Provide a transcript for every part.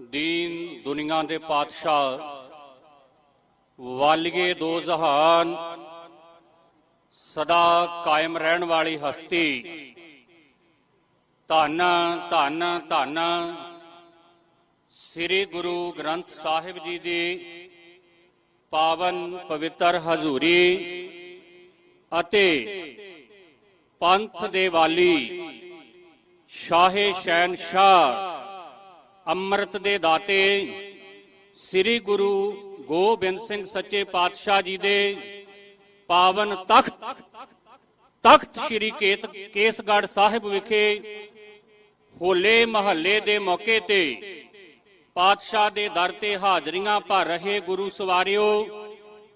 ਦੀਨ ਦੁਨੀਆ ਦੇ ਪਾਤਸ਼ਾਹ, ਵਾਲੀਏ ਦੋ ਜਹਾਨ, ਸਦਾ ਕਾਇਮ ਰਹਿਣ ਵਾਲੀ ਹਸਤੀ। ਧੰਨ ਧੰਨ ਧੰਨ ਸ੍ਰੀ ਗੁਰੂ ਗ੍ਰੰਥ ਸਾਹਿਬ ਜੀ ਦੀ ਪਾਵਨ ਪਵਿੱਤਰ ਹਜ਼ੂਰੀ ਅਤੇ ਪੰਥ ਦੇ ਵਾਲੀ ਸ਼ਾਹੇ ਸ਼ਾਹ ਅੰਮ੍ਰਿਤ ਦੇ ਦਾਤੇ ਸ੍ਰੀ ਗੁਰੂ ਗੋਬਿੰਦ ਸਿੰਘ ਸੱਚੇ ਪਾਤਸ਼ਾਹ ਜੀ ਦੇ ਪਾਵਨ ਤਖਤ ਤਖਤ ਸ੍ਰੀ ਕੇਤ, ਕੇਸਗੜ੍ਹ ਸਾਹਿਬ ਵਿਖੇ ਹੋਲੇ ਮਹੱਲੇ ਦੇ ਮੌਕੇ ਤੇ ਪਾਤਸ਼ਾਹ ਦੇ ਦਰ ਤੇ ਹਾਜ਼ਰੀਆਂ ਭਰ ਰਹੇ ਗੁਰੂ ਸਵਾਰਿਓ,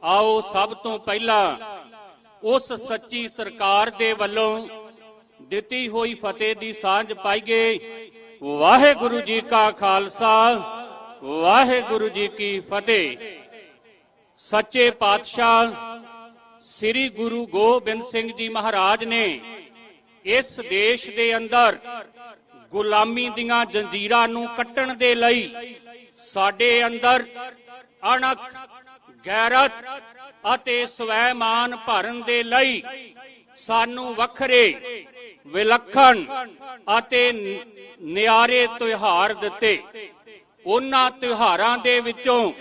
ਆਓ ਸਭ ਤੋਂ ਪਹਿਲਾਂ ਉਸ ਸੱਚੀ ਸਰਕਾਰ ਦੇ ਵੱਲੋਂ ਦਿੱਤੀ ਹੋਈ ਫਤਿਹ ਦੀ ਸਾਂਝ ਪਾਈਏ। ਵਾਹਿਗੁਰੂ ਜੀ ਕਾ ਖਾਲਸਾ, ਵਾਹਿਗੁਰੂ ਜੀ ਕੀ ਫਤਿਹ। ਸੱਚੇ ਪਾਤਸ਼ਾਹ ਸ੍ਰੀ ਗੁਰੂ ਗੋਬਿੰਦ ਸਿੰਘ ਜੀ ਮਹਾਰਾਜ ਨੇ ਇਸ ਦੇਸ਼ ਦੇ ਅੰਦਰ ਗੁਲਾਮੀ ਦੀਆਂ ਜੰਜੀਰਾਂ ਨੂੰ ਕੱਟਣ ਦੇ ਲਈ ਸਾਡੇ ਅੰਦਰ ਅਣਖ, ਗੈਰਤ ਅਤੇ ਸਵੈਮਾਨ ਭਰਨ ਦੇ ਲਈ ਸਾਨੂੰ ਵੱਖਰੇ ਵਿਲੱਖਣ ਅਤੇ ਨਿਆਰੇ ਤਿਉਹਾਰ ਦਿੱਤੇ। ਉਹਨਾਂ ਤਿਉਹਾਰਾਂ ਦੇ ਵਿੱਚੋਂ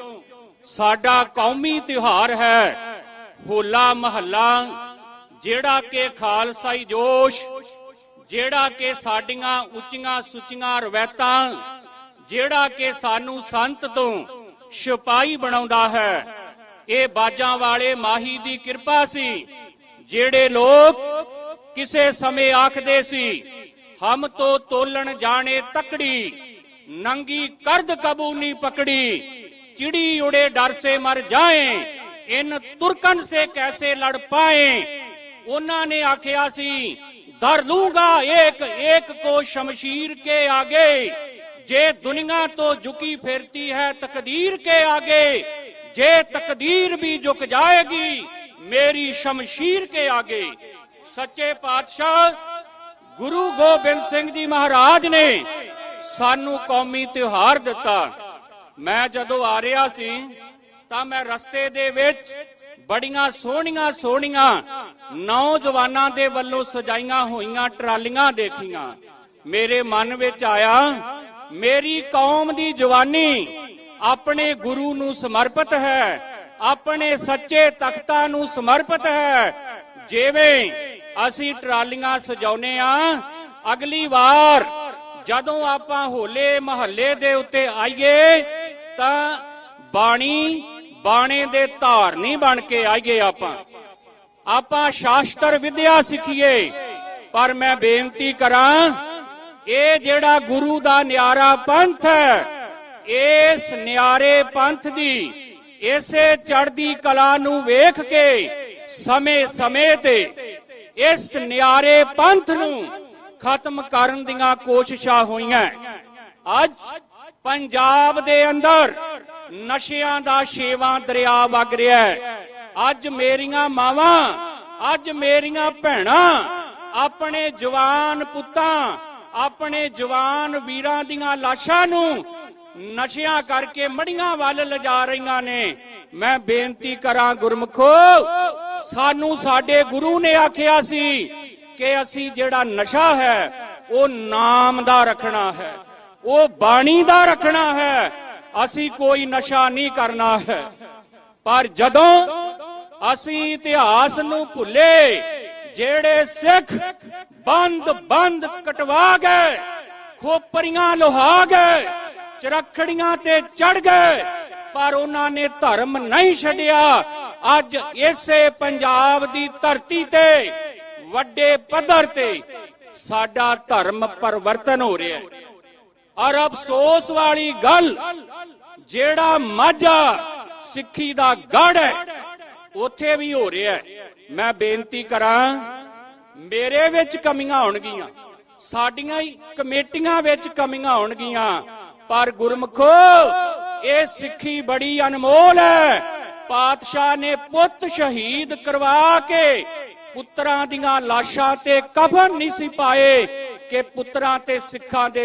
ਸਾਡਾ ਕੌਮੀ ਤਿਉਹਾਰ ਹੈ ਹੋਲਾ ਮਹੱਲਾ, ਜਿਹੜਾ ਕਿ ਖਾਲਸਾਈ ਜੋਸ਼, ਜਿਹੜਾ ਕਿ ਸਾਡੀਆਂ ਉੱਚੀਆਂ ਸੁੱਚੀਆਂ ਰਵੈਤਾਂ ਜਿਹੜਾ ਕਿ ਸਾਨੂੰ ਸੰਤ ਤੋਂ ਸਿਪਾਹੀ ਬਣਾਉਂਦਾ ਹੈ। ਇਹ ਬਾਜਾਂ ਵਾਲੇ ਮਾਹੀ ਦੀ ਕਿਰਪਾ ਸੀ, ਜਿਹੜੇ ਲੋਕ ਕਿਸੇ ਸਮੇਂ ਆਖਦੇ ਸੀ, ਹਮ ਤੋਂ ਤੋਲਣ ਜਾਣੇ ਤਕੜੀ, ਨੰਗੀ ਕਰਦ ਕਬੂ ਨਹੀਂ ਪਕੜੀ, ਚਿੜੀ ਉੜੇ ਡਰ ਸੇ ਮਰ ਜਾਏ, ਇਨ ਤੁਰਕਨ ਸੇ ਕੈਸੇ ਲੜ ਪਾਏ? ਉਹਨਾਂ ਨੇ ਆਖਿਆ ਸੀ, ਧਰ ਲੂੰਗਾ ਏਕ ਏਕ ਕੋ ਸ਼ਮਸ਼ੀਰ ਕੇ ਆਗੇ, ਜੇ ਦੁਨੀਆ ਤੋਂ ਝੁਕੀ ਫਿਰਤੀ ਹੈ ਤਕਦੀਰ ਕੇ ਆਗੇ, ਜੇ ਤਕਦੀਰ ਵੀ ਝੁਕ ਜਾਏਗੀ, ਮੇਰੀ ਸ਼ਮਸ਼ੀਰ ਕੇ ਆਗੇ। ਸੱਚੇ ਪਾਤਸ਼ਾਹ ਗੁਰੂ ਗੋਬਿੰਦ ਸਿੰਘ ਜੀ ਮਹਾਰਾਜ ਨੇ ਸਾਨੂੰ ਕੌਮੀ ਤਿਉਹਾਰ ਦਿੱਤਾ। ਮੈਂ ਜਦੋਂ ਆ ਰਿਹਾ ਸੀ, ਤਾਂ ਮੈਂ ਰਸਤੇ ਦੇ ਵਿੱਚ ਬੜੀਆਂ ਸੋਹਣੀਆਂ ਸੋਹਣੀਆਂ ਨੌਜਵਾਨਾਂ ਦੇ ਵੱਲੋਂ ਸਜਾਈਆਂ ਹੋਈਆਂ ਟਰਾਲੀਆਂ ਦੇਖੀਆਂ। ਮੇਰੇ ਮਨ ਵਿੱਚ ਆਇਆ, ਮੇਰੀ ਕੌਮ ਦੀ ਜਵਾਨੀ ਆਪਣੇ ਗੁਰੂ ਨੂੰ ਸਮਰਪਿਤ ਹੈ, ਆਪਣੇ ਸੱਚੇ ਤਖਤਾਂ ਨੂੰ ਸਮਰਪਿਤ ਹੈ। ਜਿਵੇਂ ਅਸੀਂ ਟਰਾਲੀਆਂ ਸਜਾਉਨੇ ਆ। ਅਗਲੀ ਵਾਰ ਜਦੋਂ ਆਪਾਂ ਹੋਲੇ ਮਹੱਲੇ ਦੇ ਉੱਤੇ ਆਈਏ, ਤਾਂ ਬਾਣੀ ਬਾਣੇ ਦੇ ਧਾਰਨੀ ਬਣ ਕੇ ਆਈਏ ਆਪਾਂ। ਆਪਾਂ ਸ਼ਾਸਤਰ ਵਿਦਿਆ ਸਿੱਖੀਏ। ਪਰ ਮੈਂ ਬੇਨਤੀ ਕਰਾਂ, ਇਹ ਜਿਹੜਾ ਗੁਰੂ ਦਾ ਨਿਆਰਾ ਪੰਥ ਹੈ, ਇਸ ਨਿਆਰੇ ਪੰਥ ਦੀ ਇਸੇ ਚੜ੍ਹਦੀ ਕਲਾ ਨੂੰ ਵੇਖ ਕੇ ਸਮੇਂ-ਸਮੇਂ ਤੇ ਇਸ ਨਿਆਰੇ ਪੰਥ ਨੂੰ ਖਤਮ ਕਰਨ ਦੀਆਂ ਕੋਸ਼ਿਸ਼ਾਂ ਹੋਈਆਂ। ਅੱਜ ਪੰਜਾਬ ਦੇ ਅੰਦਰ ਨਸ਼ਿਆਂ ਦਾ ਛੇਵਾਂ ਦਰਿਆ ਵਗ ਰਿਹਾ ਹੈ। ਅੱਜ ਮੇਰੀਆਂ ਮਾਵਾਂ, ਅੱਜ ਮੇਰੀਆਂ ਭੈਣਾਂ, ਆਪਣੇ ਜਵਾਨ ਪੁੱਤਾਂ, ਆਪਣੇ ਜਵਾਨ ਵੀਰਾਂ ਦੀਆਂ ਲਾਸ਼ਾਂ ਨੂੰ ਨਸ਼ਿਆਂ ਕਰਕੇ ਮੜੀਆਂ ਵੱਲ ਲਿਜਾ ਰਹੀਆਂ ਨੇ। ਮੈਂ ਬੇਨਤੀ ਕਰਾਂ ਗੁਰਮਖੋ ਸਾਨੂੰ ਸਾਡੇ ਗੁਰੂ ਨੇ ਆਖਿਆ ਸੀ ਕਿ ਅਸੀਂ ਜਿਹੜਾ ਨਸ਼ਾ ਹੈ, ਉਹ ਨਾਮ ਦਾ ਰੱਖਣਾ ਹੈ। ਉਹ ਬਾਣੀ ਦਾ ਰੱਖਣਾ ਹੈ। ਅਸੀਂ ਕੋਈ ਨਸ਼ਾ ਨਹੀਂ ਕਰਨਾ ਹੈ। ਪਰ ਜਦੋਂ ਅਸੀਂ ਇਤਿਹਾਸ ਨੂੰ ਭੁੱਲੇ, ਜਿਹੜੇ ਸਿੱਖ ਬੰਦ ਬੰਦ ਕਟਵਾ ਗਏ, ਖੋਪਰੀਆਂ ਲੋਹਾ ਗਏ, ਚਰਖੜੀਆਂ ਤੇ ਚੜ ਗਏ ਪਰ ਉਹਨਾਂ ਨੇ ਧਰਮ ਨਹੀਂ ਛੱਡਿਆ। ਅੱਜ ਇਸੇ ਪੰਜਾਬ ਦੀ ਧਰਤੀ ਤੇ, ਵੱਡੇ ਪੱਧਰ ਤੇ ਸਾਡਾ ਧਰਮ ਪਰਿਵਰਤਨ ਹੋ ਰਿਹਾ ਹੈ। ਔਰ ਅਫਸੋਸ ਵਾਲੀ ਗੱਲ, ਜਿਹੜਾ ਮਾਝਾ ਸਿੱਖੀ ਦਾ ਗੜ ਹੈ, ਉੱਥੇ ਵੀ ਹੋ ਰਿਹਾ ਹੈ। ਮੈਂ ਬੇਨਤੀ ਕਰਾਂ, ਮੇਰੇ ਵਿੱਚ ਕਮੀਆਂ ਹੋਣਗੀਆਂ ਸਾਡੀਆਂ ਕਮੇਟੀਆਂ ਵਿੱਚ ਕਮੀਆਂ ਹੋਣਗੀਆਂ ਪਰ ਗੁਰਮਖੋ ਇਹ ਸਿੱਖੀ ਬੜੀ ਅਨਮੋਲ ਹੈ। ਪਾਤਸ਼ਾਹ ਨੇ ਪੁੱਤ ਸ਼ਹੀਦ ਕਰਵਾ ਕੇ ਪੁੱਤਰਾਂ ਦੀਆਂ ਲਾਸ਼ਾਂ ਤੇ ਕਫਨ ਨਹੀਂ ਸੀ ਪਾਏ ਕਿ ਪੁੱਤਰਾਂ ਤੇ ਸਿੱਖਾਂ ਦੇ